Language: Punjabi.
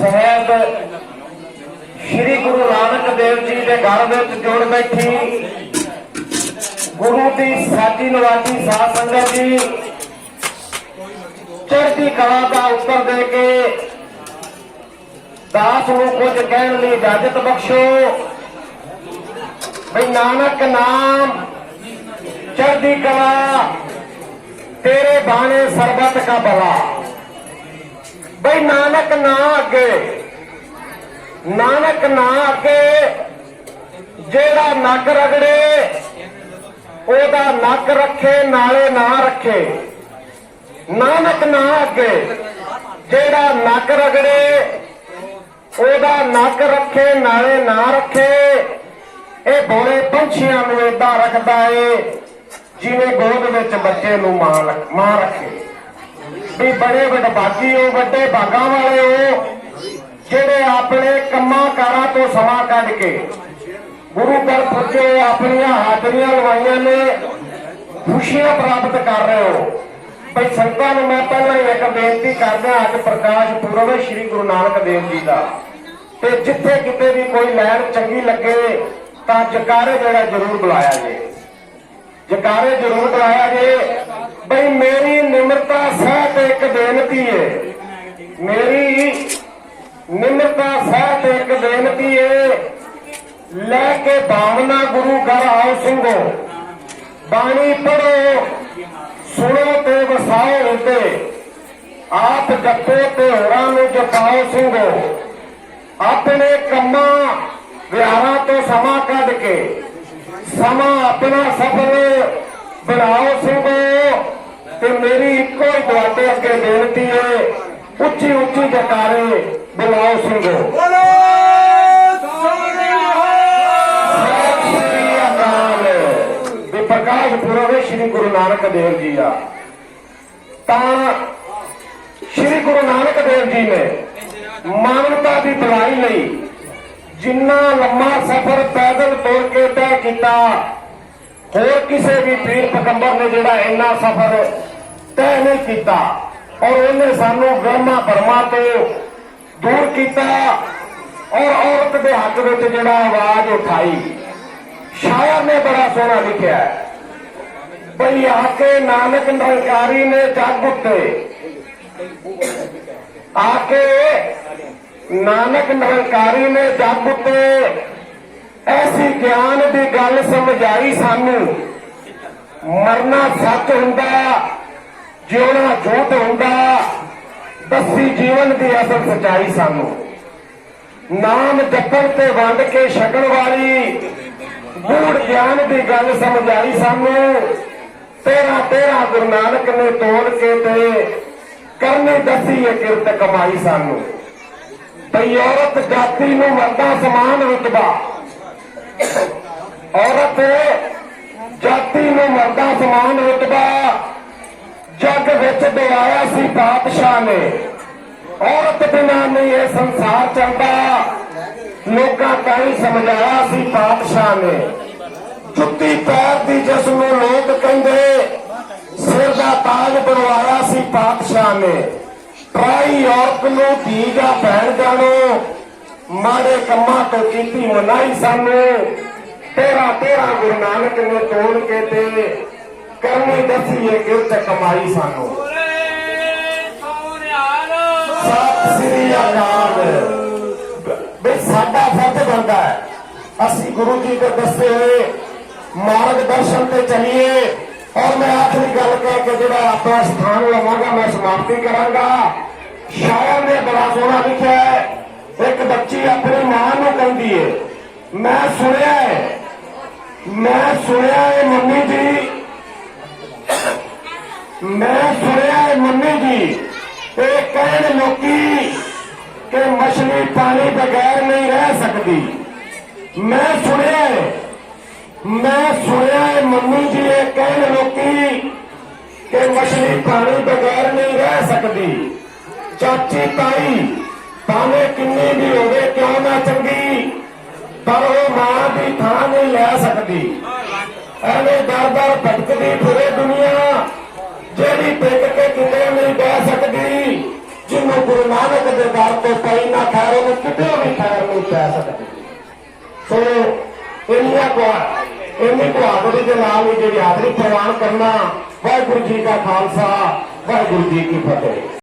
ਸਹਿਬ, ਸ੍ਰੀ ਗੁਰੂ ਨਾਨਕ ਦੇਵ ਜੀ ਦੇ ਘਰ ਵਿੱਚ ਜੁੜ ਬੈਠੀ ਗੁਰੂ ਦੀ ਸਾਜੀ ਨਵਾਜੀ ਸਾਧ ਸੰਗਤ ਜੀ। ਚੜ੍ਹਦੀ ਕਲਾ ਦਾ ਉੱਤਰ ਦੇ ਕੇ ਦਾਸ ਨੂੰ ਕੁਝ ਕਹਿਣ ਲਈ ਇਜਾਜ਼ਤ ਬਖਸ਼ੋ। ਬਈ ਨਾਨਕ ਨਾਮ, ਚੜ੍ਹਦੀ ਕਲਾ, ਤੇਰੇ ਬਾਣੇ ਸਰਬਤ ਕਾ ਭਲਾ। ਬਈ ਨਾਨਕ ਨਾ ਅੱਗੇ। ਨਾਨਕ ਨਾ ਅੱਗੇ। ਜਿਹੜਾ ਨੱਕ ਰਗੜੇ, ਉਹਦਾ ਨੱਕ ਰੱਖੇ, ਨਾਲੇ ਨਾ ਰੱਖੇ। ਨਾਨਕ ਨਾ ਅੱਗੇ। ਜਿਹੜਾ ਨੱਕ ਰਗੜੇ, ਉਹਦਾ ਨੱਕ ਰੱਖੇ, ਨਾਲੇ ਨਾ ਰੱਖੇ। ਇਹ ਬੋਲੇ ਪੰਛੀਆਂ ਨੂੰ ਏਦਾਂ ਰੱਖਦਾ ਏ, ਜਿਵੇਂ ਗੋਦ ਵਿੱਚ ਬੱਚੇ ਨੂੰ ਮਾਂ ਮਾਂ ਰੱਖੇ। ਵੀ ਬੜੇ ਵਡਭਾਗੀ ਹੋ, ਵੱਡੇ ਭਾਗਾਂ ਵਾਲੇ ਹੋ, ਜਿਹੜੇ ਆਪਣੇ ਕੰਮਾਂ ਕਾਰਾਂ ਤੋਂ ਸਮਾਂ ਕੱਢ ਕੇ ਗੁਰੂ ਘਰ ਪੁੱਜੇ, ਆਪਣੀਆਂ ਹਾਜ਼ਰੀਆਂ ਲਵਾਈਆਂ ਨੇ, ਖੁਸ਼ੀਆਂ ਪ੍ਰਾਪਤ ਕਰ ਰਹੇ ਹੋ। ਭਈ ਸੰਗਤਾਂ ਨੂੰ ਮੈਂ ਪਹਿਲਾਂ ਹੀ ਇੱਕ ਬੇਨਤੀ ਕਰਦਾ, ਅੱਜ ਪ੍ਰਕਾਸ਼ ਪੁਰਬ ਸ੍ਰੀ ਗੁਰੂ ਨਾਨਕ ਦੇਵ ਜੀ ਦਾ। ਤੇ ਜਿੱਥੇ ਕਿਤੇ ਵੀ ਕੋਈ ਲੈਣ ਚੰਗੀ ਲੱਗੇ, ਤਾਂ ਜਕਾਰੇ ਜਿਹੜਾ ਜ਼ਰੂਰ ਬੁਲਾਇਆ ਜੇ। ਜਕਾਰੇ ਜ਼ਰੂਰ ਬੁਲਾਇਆ ਜੇ। ਬਈ ਮੇਰੀ ਨਿਮਰਤਾ ਸਹਿਤ ਇੱਕ ਬੇਨਤੀ ਹੈ ਮੇਰੀ ਨਿਮਰਤਾ ਸਹਿਤ ਇੱਕ ਬੇਨਤੀ ਹੈ ਲੈ ਕੇ ਭਾਵਨਾ ਗੁਰੂ ਘਰ ਆਓ ਸਿੰਘੋ। ਬਾਣੀ ਪੜੋ ਸੁਣੋ ਤੇ ਵਸਾਓ ਹਿਰਦੇ ਆਪ ਜਪੋ ਤੇ ਹੋਰਾਂ ਨੂੰ ਜਪਾਓ ਸਿੰਘੋ। ਆਪਣੇ ਕੰਮਾਂ ਵਿਹਾਰਾਂ ਤੋਂ ਸਮਾਂ ਕੱਢ ਕੇ ਸਮਾਂ ਆਪਣਾ ਸਫਲ ਬਣਾਓ ਸਿੰਘੋ ਤੇ ਮੇਰੀ ਇੱਕੋ ਹੀ ਤੁਹਾਡੇ ਅੱਗੇ ਬੇਨਤੀ ਹੈ ਉੱਚੀ ਉੱਚੀ ਜਕਾਰੇ ਬੁਲਾਓ ਸਿੰਘੋ ਬੋਲੋ! ਪ੍ਰਕਾਸ਼ ਪੁਰਬ ਸ੍ਰੀ ਗੁਰੂ ਨਾਨਕ ਦੇਵ ਜੀ ਦਾ। ਤਾਂ ਸ੍ਰੀ ਗੁਰੂ ਨਾਨਕ ਦੇਵ ਜੀ ਨੇ ਮਾਨਵਤਾ ਦੀ ਭਲਾਈ ਲਈ ਜਿੰਨਾ ਲੰਮਾ ਸਫ਼ਰ ਪੈਦਲ ਤੁਰ ਕੇ ਤੈਅ ਕੀਤਾ, ਹੋਰ ਕਿਸੇ ਵੀ ਪੀਰ ਪਗੰਬਰ ਨੇ ਜਿਹੜਾ ਇੰਨਾ ਸਫ਼ਰ ਤੈਅ ਨਹੀਂ ਕੀਤਾ ਔਰ ਉਹਨੇ ਸਾਨੂੰ ਵਹਿਮਾਂ ਭਰਮਾਂ ਤੋਂ ਦੂਰ ਕੀਤਾ ਔਰ ਔਰਤ ਦੇ ਹੱਕ ਵਿੱਚ ਜਿਹੜਾ ਆਵਾਜ਼ ਉਠਾਈ। ਸ਼ਾਇਰ ਨੇ ਬੜਾ ਸੋਹਣਾ ਲਿਖਿਆ ਬਈ ਆ ਕੇ ਨਾਨਕ ਨਿਰੰਕਾਰੀ ਨੇ ਜਗ ਉੱਤੇ। ਆ ਕੇ ਨਾਨਕ ਨਿਰੰਕਾਰੀ ਨੇ ਜਗ ਉੱਤੇ ਐਸੀ ਗਿਆਨ ਦੀ ਗੱਲ ਸਮਝਾਈ ਸਾਨੂੰ। ਮਰਨਾ ਸੱਚ ਹੁੰਦਾ, ਜਿਉਣਾ ਝੂਠ ਹੁੰਦਾ, ਦੱਸੀ ਜੀਵਨ ਦੀ ਅਸਲ ਸਚਾਈ ਸਾਨੂੰ। ਨਾਮ ਜਪਣ ਤੇ ਵੰਡ ਕੇ ਛਕਣ ਵਾਲੀ ਗੂੜ ਗਿਆਨ ਦੀ ਗੱਲ ਸਮਝਾਈ ਸਾਨੂੰ। ਤੇਰਾ ਤੇਰਾ ਗੁਰੂ ਨਾਨਕ ਨੇ ਤੋੜ ਕੇ ਤੇ ਕਰਨੀ ਦੱਸੀ ਇਹ ਕਿਰਤ ਕਮਾਈ ਸਾਨੂੰ। ਭਈ ਔਰਤ ਜਾਤੀ ਨੂੰ ਮਰਦਾ ਸਮਾਨ ਰੁਤਬਾ ਔਰਤ ਜਾਤੀ ਨੂੰ ਮਰਦਾ ਸਮਾਨ ਰੁਤਬਾ ਜੱਗ ਵਿੱਚ ਦਵਾਇਆ ਸੀ ਪਾਤਸ਼ਾਹ ਨੇ। ਔਰਤ ਬਿਨਾਂ ਨਹੀਂ ਇਹ ਸੰਸਾਰ ਚੱਲਦਾ। ਲੋਕਾਂ ਤਾਈਂ ਸਮਝਾਇਆ ਸੀ ਪਾਤਸ਼ਾਹ ਨੇ। ਜੁੱਤੀ ਪੈਰ ਦੀ ਜਿਸ ਨੂੰ ਲੋਕ ਕਹਿੰਦੇ, ਸਿਰ ਦਾ ਤਾਜ ਬਣਵਾਇਆ ਸੀ ਪਾਤਸ਼ਾਹ ਨੇ। ਟਰਾਈ ਔਰਤ ਨੂੰ ਧੀ ਜਾਂ ਮਾੜੇ ਕੰਮਾਂ ਤੋਂ ਕੀਤੀ ਮਨਾਈ ਸਾਨੂੰ। ਤੇਰਾ ਤੇਰਾ ਗੁਰੂ ਨਾਨਕ ਨੇ ਤੋੜ ਕੇ ਤੇ ਕਰਨੀ ਦੱਸੀ ਕਿਰਤ ਕਮਾਈ ਸਾਨੂੰ। ਸਤਿ ਸ੍ਰੀ ਅਕਾਲ। ਵੀ ਸਾਡਾ ਫਰਜ਼ ਬਣਦਾ ਹੈ। ਅਸੀਂ ਗੁਰੂ ਜੀ ਦੇ ਦੱਸੇ ਹੋਏ ਮਾਰਗਦਰਸ਼ਨ ਤੇ ਚੱਲੀਏ। ਔਰ ਮੈਂ ਆਖਰੀ ਗੱਲ ਕਹਿ ਕੇ ਜਿਹੜਾ ਆਪਣਾ ਸਥਾਨ ਲਵਾਂਗਾ, ਮੈਂ ਸਮਾਪਤੀ ਕਰਾਂਗਾ। ਸ਼ਾਇਰ ਨੇ ਬੜਾ ਸੋਹਣਾ ਲਿਖਿਆ ਹੈ। ਇੱਕ ਬੱਚੀ ਆਪਣੀ ਮਾਂ ਨੂੰ ਕਹਿੰਦੀ ਏ। ਮੈਂ ਸੁਣਿਆ ਹੈ ਮੈਂ ਸੁਣਿਆ ਹੈ ਮੰਮੀ ਜੀ। ਮੈਂ ਸੁਣਿਆ ਹੈ ਮੰਮੀ ਜੀ। ਇਹ ਕਹਿਣ ਲੋਕੀ ਕਿ ਮਛਲੀ ਪਾਣੀ ਬਗੈਰ ਨਹੀਂ ਰਹਿ ਸਕਦੀ। ਮੈਂ ਸੁਣਿਆ ਹੈ ਮੈਂ ਸੁਣਿਆ ਹੈ ਮੰਮੀ ਜੀ ਇਹ ਕਹਿਣ ਲੋਕੀ ਕਿ ਮਛਲੀ ਪਾਣੀ ਬਗੈਰ ਨਹੀਂ ਰਹਿ ਸਕਦੀ। ਚਾਚੀ ਤਾਈ ਭਾਵੇਂ ਕਿੰਨੀ ਵੀ ਹੋਵੇ, ਕਿਉਂ ਨਾ ਚੰਗੀ, ਪਰ ਉਹ ਮਾਂ ਦੀ ਥਾਂ ਨਹੀਂ ਲੈ ਸਕਦੀ। ਐਵੇਂ ਦਰ ਦਰ ਭਟਕਦੀ ਫਿਰੇ ਦੁਨੀਆ, ਜਿਹੜੀ ਟਿਕ ਕੇ ਕਿਤੇ ਨਹੀਂ ਬਹਿ ਸਕਦੀ, ਜਿਹਨੂੰ ਗੁਰੂ ਨਾਨਕ ਦੇ ਦਰ ਤੋਂ ਪਈ ਨਾ ਖੈਰ ਉਹਨੂੰ ਕਿਤੇ ਵੀ ਖੈਰ ਨਹੀਂ ਖਾ ਸਕਦੀ। ਸੋ, ਇੰਨੀਆਂ ਕੋ ਇੰਨੀ ਬਹਾਦਰੀ ਦੇ ਨਾਲ ਹੀ ਜਿਹੜੀ ਆਖਰੀ ਪ੍ਰਵਾਨ ਕਰਨਾ, ਵਾਹਿਗੁਰੂ ਜੀ ਕਾ ਖਾਲਸਾ, ਵਾਹਿਗੁਰੂ ਜੀ ਕੀ ਫਤਿਹ।